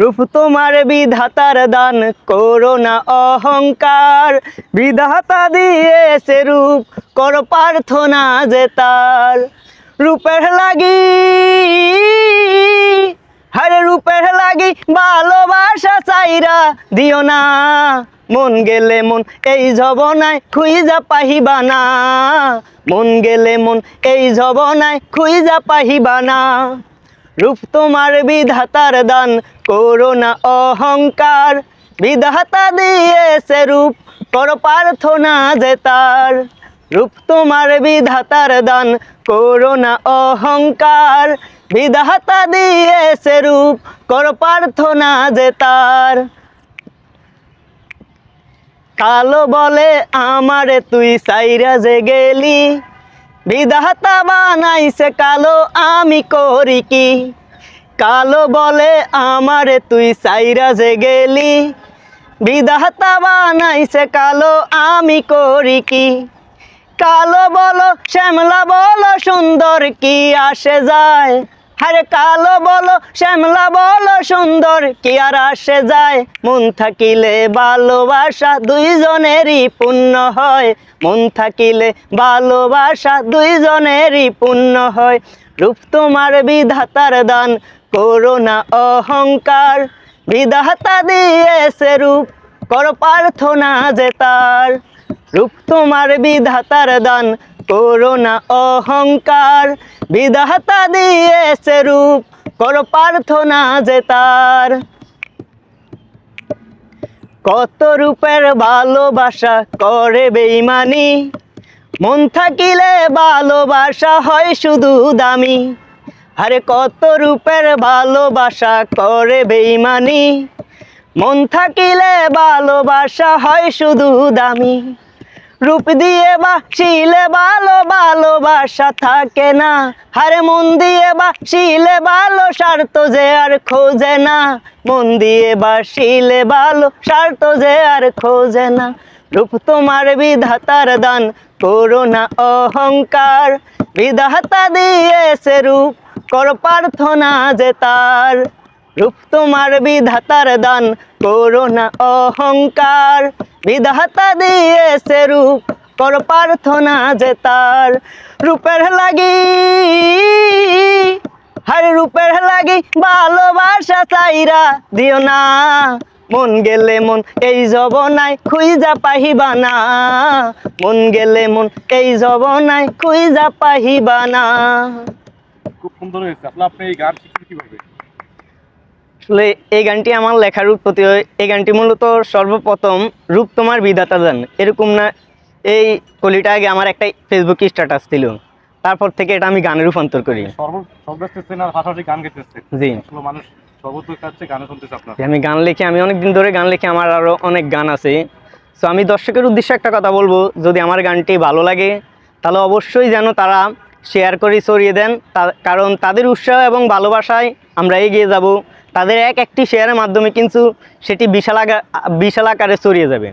রূপ তোমার বিধাতার দান, করো না অহংকার। বিধাতা দিয়েছে রূপ কর প্রার্থনা যে তার। রূপের লাগি, হারে রূপের লাগি, ভালোবাসা চাইরা দিও না। মন গেলে মন এই জবনায় খুইজা পাহিবা না। মন গেলে মন এই জবনায় খুইজা পাহিবা না। রূপ তোমার বিধাতার দান, করো না অহংকার। বিধাতা দিয়েছে রূপ, কর প্রার্থনা যে তার। রূপ তোমার বিধাতার দান, করো না অহংকার। বিধাতা দিয়েছে রূপ, কর প্রার্থনা যে কালো বলে আমারে তুই সাইরা যে গেলি। বিধাতা বানাইছে কালো, আমি করি কি? কালো বলে আমারে তুই সাইরা যে গেলি। বিধাতা বানাইছে কালো, আমি করি কি? কালো বলো, শ্যামলা বলো, সুন্দর কি আসে যায়? আরে কালো বলো, শ্যামলা বলো, সুন্দর কি আর আসে যায়? মন থাকিলে ভালোবাসা দুইজনেরই পূর্ণ হয়। মন থাকিলে ভালোবাসা দুইজনেরই পূর্ণ হয়। রূপ তোমার বিধাতার দান, করো না অহংকার। বিধাতা দিয়েছে রূপ, কর প্রার্থনা যে তার। রূপ তোমার বিধাতার দান করো না অহংকার, বিধাতা দিয়েছে রূপ কর প্রার্থনা যে তার। কত রূপের ভালোবাসা করে বেইমানি মন থাকিলে ভালোবাসা হয় শুধু দামি। আরে কত রূপের ভালোবাসা করে বেইমানি মন থাকিলে ভালোবাসা হয় শুধু দামি। রূপ দিয়ে বা শিলে ভালো ভালোবাসা থাকে না। হারে মন দিয়ে বা শিলে ভালো, স্বার্থ যে আর খোঁজে না। মন দিয়ে বা শিলে ভালো, স্বার্থ যে আর খোঁজে না। রূপ তোমার বিধাতার দান করো না অহংকার। বিধাতা দিয়েছে রূপ, কর প্রার্থনা যে তার। রূপ তোমার বিধাতার দান করো না অহংকার। বিধাতা দিয়েছে রূপ, কর প্রার্থনা যে তার। রূপের লাগি, হরে রূপের লাগি, ভালোবাসা চাইরা দিও না। মন গেলে মন এই জবনায় খুইজা পাহিবা না। মন গেলে মন এই জবনায় খুইজা পাহিবা না। খুব সুন্দর হয়েছে। আপনি এই গান শিখছেন কীভাবে? আসলে এই গানটি আমার লেখার উৎপত্তি হয়। এই গানটি মূলত সর্বপ্রথম রূপ তোমার বিধাতা দান। এরকম না এই কলিটা আগে আমার একটা ফেসবুক স্ট্যাটাস ছিল। তারপর থেকে এটা আমি গানে রূপান্তর করি। জি। আমি গান লিখি আমি অনেকদিন ধরে গান লিখি আমার আরও অনেক গান আছে। সো আমি দর্শকের উদ্দেশ্যে একটা কথা বলব। যদি আমার গানটি ভালো লাগে তাহলে অবশ্যই যেন তারা শেয়ার করে ছড়িয়ে দেন। কারণ তাদের উৎসাহ এবং ভালোবাসায় আমরা এগিয়ে যাব। তাদের এক একটি শেয়ারের মাধ্যমে কিন্তু সেটি বিশাল বিশালাকারে বিশাল আকারে ছড়িয়ে যাবে।